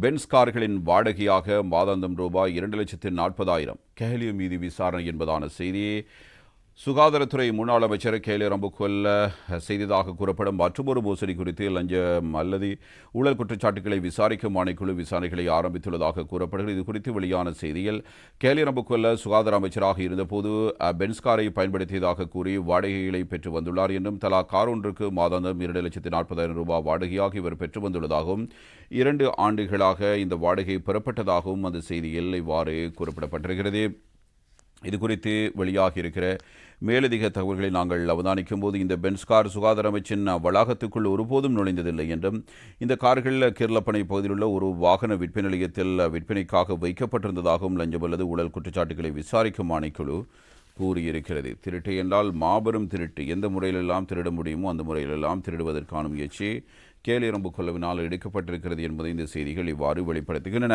Benz கார்களின் வாடகையாக மாதாந்தம் ரூபாய் இரண்டு லட்சத்து நாற்பதாயிரம். கேலிய மீதி விசாரணை என்பதான செய்தியை சுகாதாரத்துறை முன்னாள் அமைச்சர் கேலே ரம்புக்கொல்ல செய்ததாக கூறப்படும் மற்றொரு மோசடி குறித்து லஞ்சம் அல்லது ஊழல் குற்றச்சாட்டுகளை விசாரிக்கும் ஆணைக்குழு விசாரணைகளை ஆரம்பித்துள்ளதாக கூறப்படுகிறது. இது குறித்து வெளியான செய்தியில் கேலே ரம்புக்கொல்ல சுகாதார அமைச்சராக இருந்தபோது பென்ஸ்காரை பென்ஸ் காரை பயன்படுத்தியதாக கூறி வாடகைகளை பெற்று வந்துள்ளார் என்றும் தலா கார் ஒன்றுக்கு மாதாந்தம் இரண்டு லட்சத்தி நாற்பதாயிரம் ரூபாய் வாடகையாக இவர் பெற்று வந்துள்ளதாகவும் இரண்டு ஆண்டுகளாக இந்த வாடகை பெறப்பட்டதாகவும் அந்த செய்தியில் இவ்வாறு குறிப்பிடப்பட்டிருக்கிறது. இது குறித்து வெளியாகியிருக்கிற மேலதிக தகவல்களை நாங்கள் அவதானிக்கும் போது இந்த பென்ஸ் கார் சுகாதார அமைச்சின் வளாகத்துக்குள் ஒருபோதும் நுழைந்ததில்லை என்றும் இந்த கார்கள் கிர்லப்பனை பகுதியில் உள்ள ஒரு வாகன விற்பனை நிலையத்தில் விற்பனைக்காக வைக்கப்பட்டிருந்ததாகவும் லஞ்சம் அல்லது ஊழல் குற்றச்சாட்டுகளை விசாரிக்கும் ஆணைக்குழு கூறியிருக்கிறது. திருட்டு என்றால் மாபெரும் திருட்டு. எந்த முறையிலெல்லாம் திருட முடியுமோ அந்த முறையிலெல்லாம் திருடுவதற்கான முயற்சி கேலிரம்பு கொள்ளவினால் எடுக்கப்பட்டிருக்கிறது என்பதை இந்த செய்திகள் இவ்வாறு வெளிப்படுத்துகின்றன.